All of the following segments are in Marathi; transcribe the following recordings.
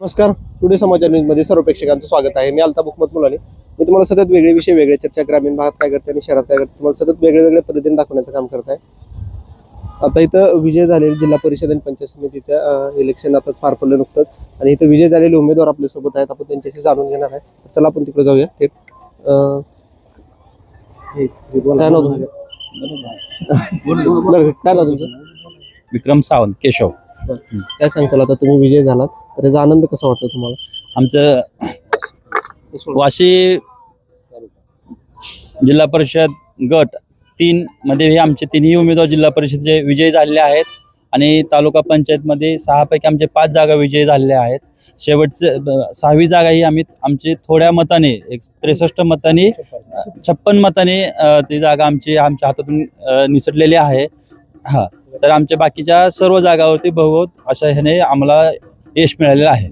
नमस्कार. टुडे समाचार न्यूजमध्ये सर्व प्रेक्षकांचं स्वागत आहे. मी अल्ताफ हुकमत मुलाने. मी तुम्हाला सतत वेगळे विषय वेगळे चर्चा ग्रामीण भागात काय करते आणि शहरात काय करते तुम्हाला सतत वेगळ्या वेगळ्या पद्धतीने दाखवण्याचं काम करत आहे. आता इथं विजय झालेले जिल्हा परिषद आणि पंचायत समितीचं इलेक्शन आताच पार पडलं नुकतंच. आणि इथं विजय झालेले उमेदवार आपल्यासोबत आहेत. आपण त्यांच्याशी जाणून घेणार आहे. चला आपण तिकडे जाऊया. थेट काय नाव तुमचं काय नाव तुमचं? विक्रम सावंत केशव. काय सांगताल? आता तुम्ही विजय झालात तर याचा आनंद कसा वाटतो तुम्हाला? आमचं वाशी जिल्हा परिषद गट तीन मध्ये हे आमचे तिन्ही उमेदवार जिल्हा परिषदेचे विजयी झालेले आहेत. आणि तालुका पंचायतमध्ये सहापैकी आमचे पाच जागा विजयी झालेल्या आहेत. शेवटचे ब- सहावी जागा ही आम्ही आमची थोड्या मताने एक त्रेसष्ट मताने छप्पन मताने अ, ती जागा आमची आमच्या हातातून अ, निसटलेली आहे. हा. तर आमच्या बाकीच्या सर्व जागावरती बहुत अशा ह्याने आम्हाला यश मिळालेलं आहे.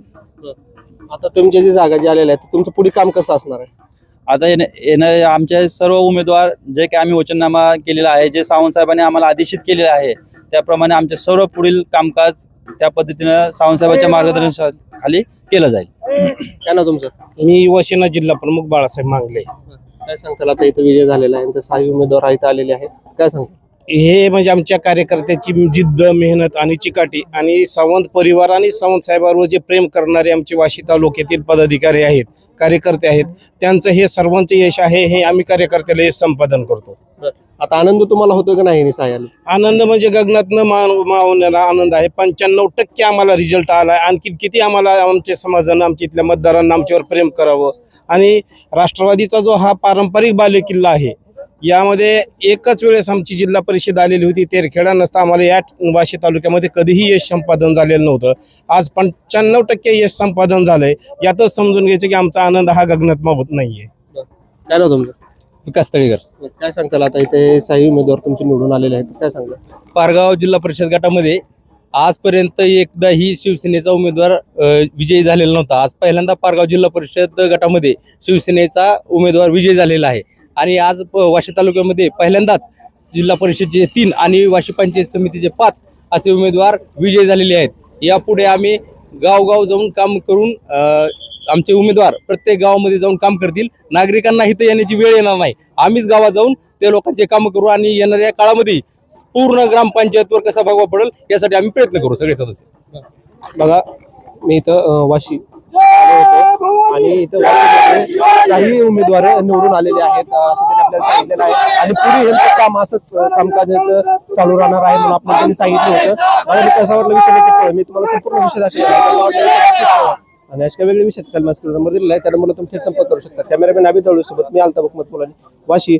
आता तुमच्या जी जागा जी आलेल्या आहेत तुमचं पुढे काम कसं असणार आहे? आता येणं येणं आमचे सर्व उमेदवार जे काही आम्ही वचननामा केलेला आहे जे सावंत साहेबांनी आम्हाला आदेशित केलेलं आहे त्याप्रमाणे आमचे सर्व पुढील कामकाज त्या पद्धतीनं सावंत साहेबांच्या मार्गदर्शनाखाली केलं जाईल. काय ना तुमचं? मी वशिना जिल्हा प्रमुख बाळासाहेब मांगले. काय सांगताल? आता इथं विजय झालेला आहे यांचे सहा उमेदवार इथं आलेले आहेत. काय सांगता हे म्हणजे आमच्या कार्यकर्त्याची जिद्द मेहनत आणि चिकाटी आणि सावंत परिवार आणि सावंत साहेबांवर जे प्रेम करणारे आमचे वाशी तालुक्यातील पदाधिकारी आहेत कार्यकर्ते आहेत त्यांचं हे सर्वांचं यश आहे हे आम्ही कार्यकर्त्याला यश संपादन करतो. आता आनंद तुम्हाला होतो का नाही आनंद म्हणजे गगनातनं मावण्याला आनंद आहे. पंच्याण्णव टक्के आम्हाला रिझल्ट आला आहे आणखी किती आम्हाला आमच्या समाजानं आमच्या इथल्या मतदारांना आमच्यावर प्रेम करावं? आणि राष्ट्रवादीचा जो हा पारंपरिक बालेकिल्ला आहे यामध्ये एकच वेळेस आमची जिल्हा परिषद आलेली होती. तेरखेडा नसता आम्हाला या वाशी तालुक्यामध्ये कधीही यश संपादन झालेलं नव्हतं. आज पंच्याण्णव टक्के यश संपादन झालंय. यातच समजून घ्यायचं की आमचा आनंद हा गगनात मावत नाहीये. काय ना तुमचं? विकास तळीकर. काय सांगताल आता? इथे सहा उमेदवार तुमचे निवडून आलेले आहेत. काय सांगता पारगाव जिल्हा परिषद गटामध्ये आजपर्यंत एकदा ही शिवसेनेचा उमेदवार अ, विजयी झालेला नव्हता. आज पहिल्यांदा पारगाव जिल्हा परिषद गटामध्ये शिवसेनेचा उमेदवार विजयी झालेला आहे. आणि आज प- वाशी तालुक्यामध्ये पहिल्यांदाच जिल्हा परिषदचे तीन आणि वाशी पंचायत समितीचे पाच असे उमेदवार विजयी झालेले आहेत. यापुढे आम्ही गावगाव जाऊन काम करून आमचे उमेदवार प्रत्येक गावामध्ये जाऊन काम करतील. नागरिकांना इथं येण्याची वेळ येणार नाही. आम्हीच गावात जाऊन ते लोकांचे काम करू आणि येणाऱ्या काळामध्ये पूर्ण ग्रामपंचायतवर कसा भागवा पडेल यासाठी आम्ही प्रयत्न करू सगळे सदस्य. बघा मी इथं वाशी आलो होतो. आणि इथं वाशीमध्ये काही उमेदवार निवडून आलेले आहेत असं त्यांनी आपल्याला सांगितलेलं आहे. आणि पुढे यांचं काम असंच कामकाजाचं चालू राहणार आहे म्हणून आपण त्यांनी सांगितलं होतं. आणि कसा वाटलं विषय मी तुम्हाला संपूर्ण विषय दाखवला. आणि अशा काही वेगळे विषय नंबर दिलेला आहे. त्यामुळे मला तुम्ही थेट संपर्क करू शकता. कॅमेरामॅन अभित सोबत मी आलता मुलानी वाशी.